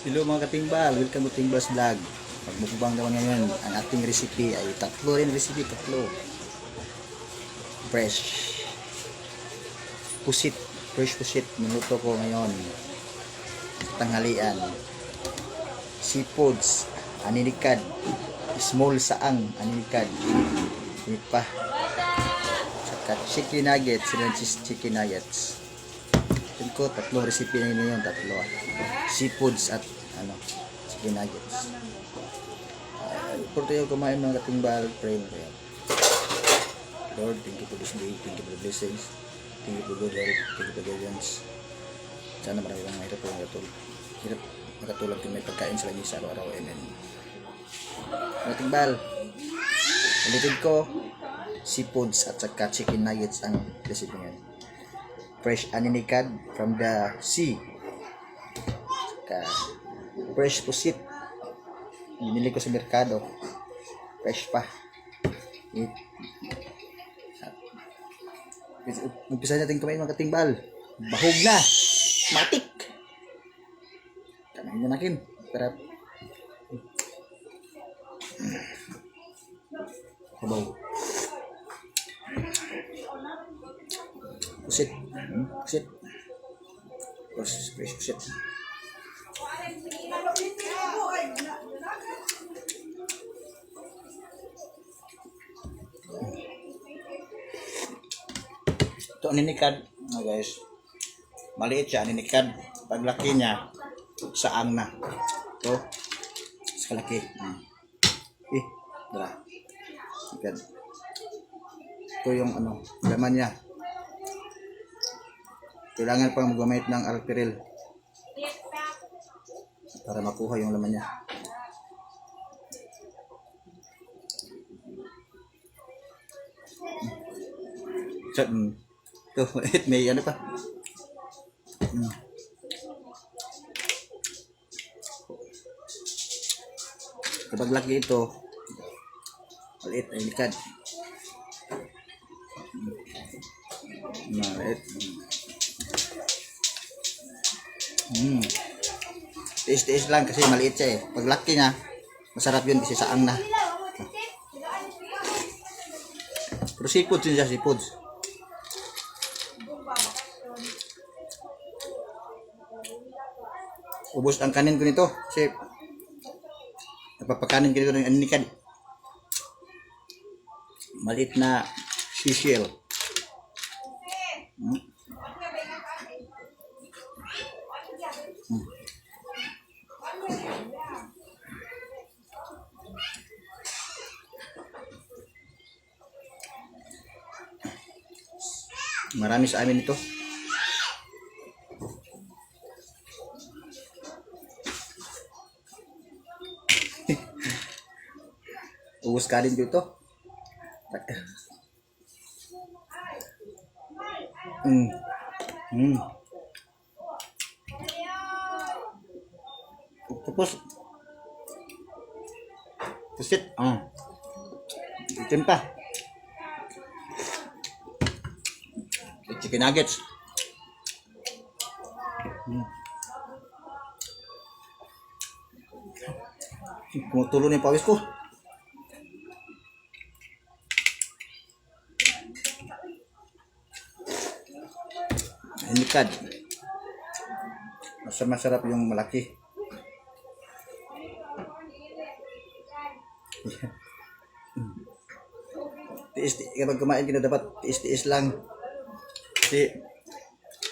Hello mga katimbal, welcome to Timbals Vlog. Magmukbang naman ngayon, ang ating recipe ay tatlo rin recipe, tatlo. Fresh. Pusit, fresh pusit, minuto ko ngayon. Tanghalian. Seafoods, aninikad. Small saang, aninikad. Hindi pa. Saka chicken nuggets, chicken nuggets. Tingin ko, tatlo recipe na yun yun, tatlo. Seafoods at ano, chicken nuggets. Uh, por tayo kumain mga katimbal, pray mo kayo. Lord, thank you for this day, thank you for the blessings, thank you for good health, thank you for guidance. Sana marami lang mahirap po makatulog. Hirap makatulog kung may pagkain sa lagi sa araw-araw. Amen. Mga katimbal, ulitin ko, seafoods at saka chicken nuggets ang recipe ngayon fresh aninikad from the sea. Saka, fresh pusit. Binili ko sa merkado. Fresh pa. It, Umpisa natin kumain mga katimbal. Bahog na. Matik. Kanain na natin. Para Habaw. Hmm, Pusit. Fresh, fresh pusit. Ito ninikad, mga guys. Maliit siya, ninikad. Paglaki niya, saang na. Ito, sa kalaki. Hmm. Eh, dala. Ninikad. Ito yung ano, laman niya. Kailangan pang magamit ng alpiril para makuha yung laman niya. So, mm, ito, it may ano pa. Mm. Kapag laki ito, maliit ay likad. Maliit. Mm. Tiis-tiis lang kasi maliit siya eh. Pag laki niya, masarap yun kasi saang na. Pero seafood din siya, seafood. Ubus ang kanin ko nito kasi napapakanin ko nito ng aninikad. Maliit na seashell. Mm. Marami sa amin ito. Ubus ka rin dito. Mm. Mm. Tapos, pusit. Ah. Itim pa. Chicken nuggets. Mm. Tumutulo na yung pawis ko. Hinikad. Mas masarap yung malaki. tiis, ti- kapag kumain ka na dapat tiis-tiis lang. Kasi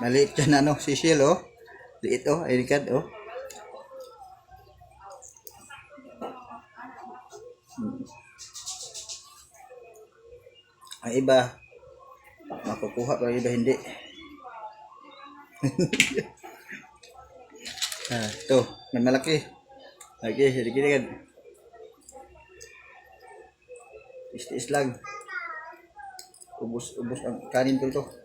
maliit yan ano, si Shell oh. Liit oh, hinikad oh. Ang iba, makukuha pero iba hindi. ah, ito, may malaki. Lagi, sige kan. Is-is lang. Ubus, ubus ang kanin ko ito.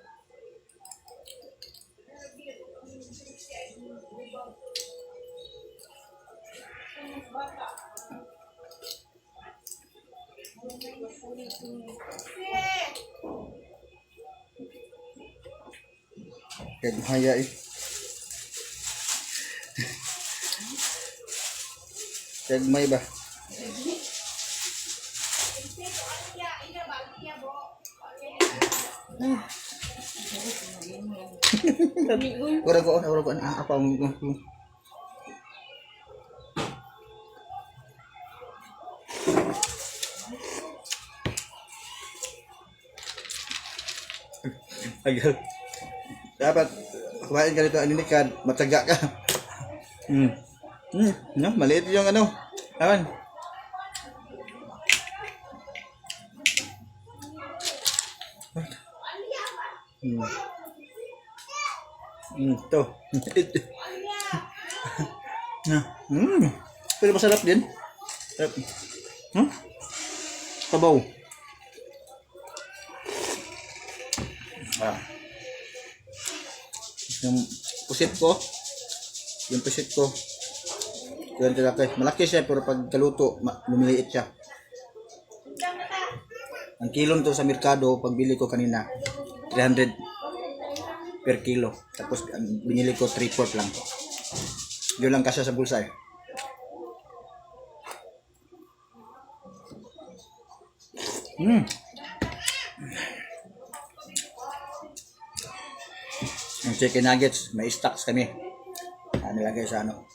Kahit mahaya eh. Kagmay ba? Ora ko, ora ko, ah, apa ang Agad. Dapat kumain ka nito aninikad, matyaga ka. Hmm. Hmm, no, maliit yung ano. Awan. Hmm. Hmm, to. Hmm. Pero masarap din. Sarap. Hmm? Sabaw. Ah. Yung pusit ko, yung pusit ko, yun malaki. Malaki siya pero pag kaluto, lumiliit siya. Ang kilo nito sa merkado, pagbili ko kanina, 300 per kilo. Tapos binili ko 3 4 lang. Yun lang kasya sa bulsa eh. Mm. Chicken nuggets, may stocks kami. Ah, nilagay sa ano,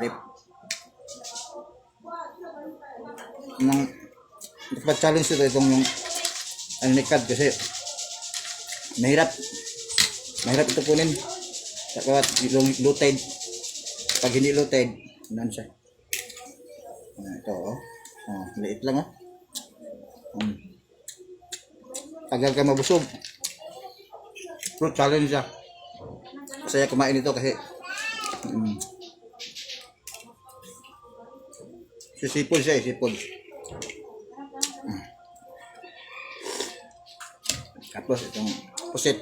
rip. Nang, challenge ito itong yung ano nikad kasi mahirap. Mahirap ito kunin. Kapag low tide pag hindi low tide nan siya? Ah, ito oh. Ah, liit lang oh. Um, tagal ka mabusog. Fruit challenge siya masaya kumain ito kasi um, sisipol siya eh sipol tapos itong pusit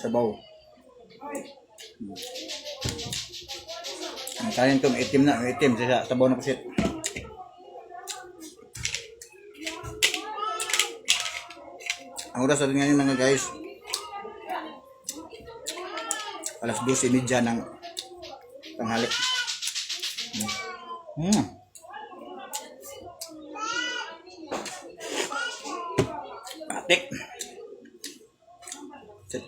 sabaw. Hmm. Ang kanin to, may itim na, itim sa sabaw na pusit. Ang oras natin ngayon mga guys, alas 12.30 ng tanghali. Hmm. Atik. Sit.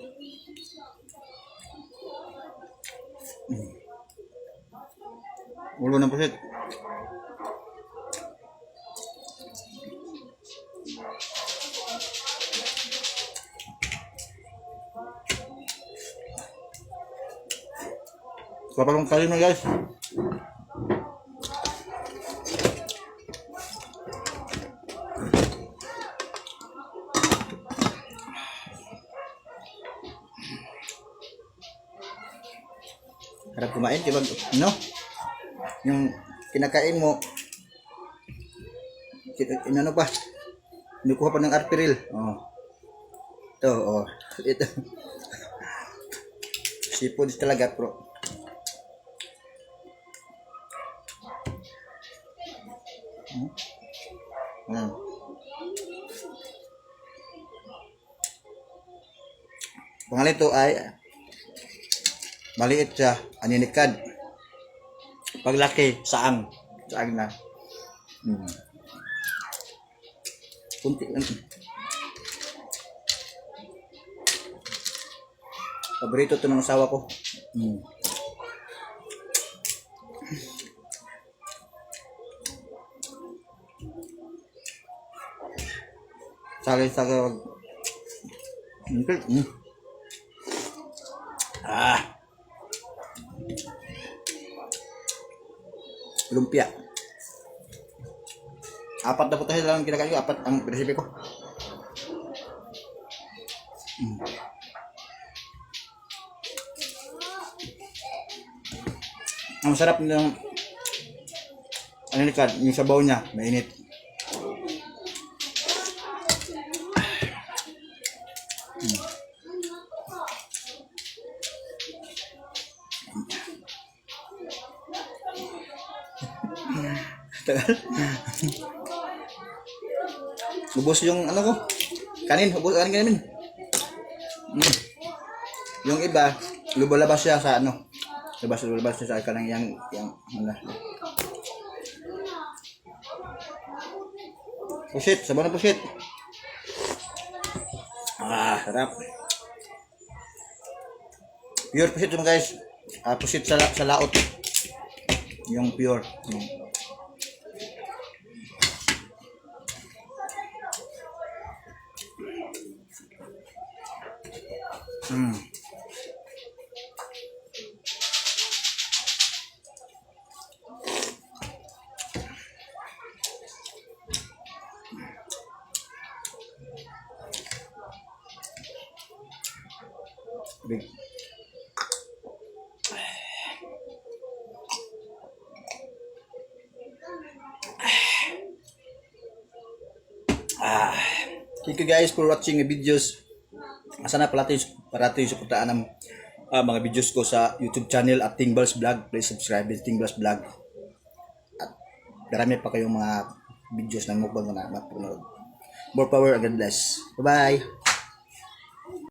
Hmm. Ulo ng pusit. Kapalong kalim na guys. Harap kumain, di ba? No? Yung kinakain mo, inano pa, kinukuha pa ng arperil. Oh. Ito, oh. Ito. Seafood talaga, bro. Hmm? Hmm. Pangalan ito ay maliit siya, aninikad. Paglaki, saang. Saang na. Hmm. Kunti lang. Paborito to ng asawa ko. Hmm. Wag. Hmm. Ah. Lumpia. Apat na putahe lang kinakain ko. Apat ang recipe ko. Mm. Ang masarap ng ano yung sabaw niya, mainit. Tagal. Ubus yung ano ko. Kanin, ubus kanin kanin. Mm. Yung iba, lubalabas siya sa ano. Labas lubalabas siya sa kanang yang yang ano. Pusit, sabaw na pusit. Ah, sarap. Pure pusit mga guys. Ah, pusit sa, sa laot. Yung pure. Mm. Mm. Big. Ah. Thank you guys for watching the videos. Sana palati parati yung suportaan ng ah, mga videos ko sa YouTube channel at Tingbal's Vlog. Please subscribe to Tingbal's Vlog. At marami pa kayong mga videos na mukbang na mapanood. More power and God bless. Bye-bye!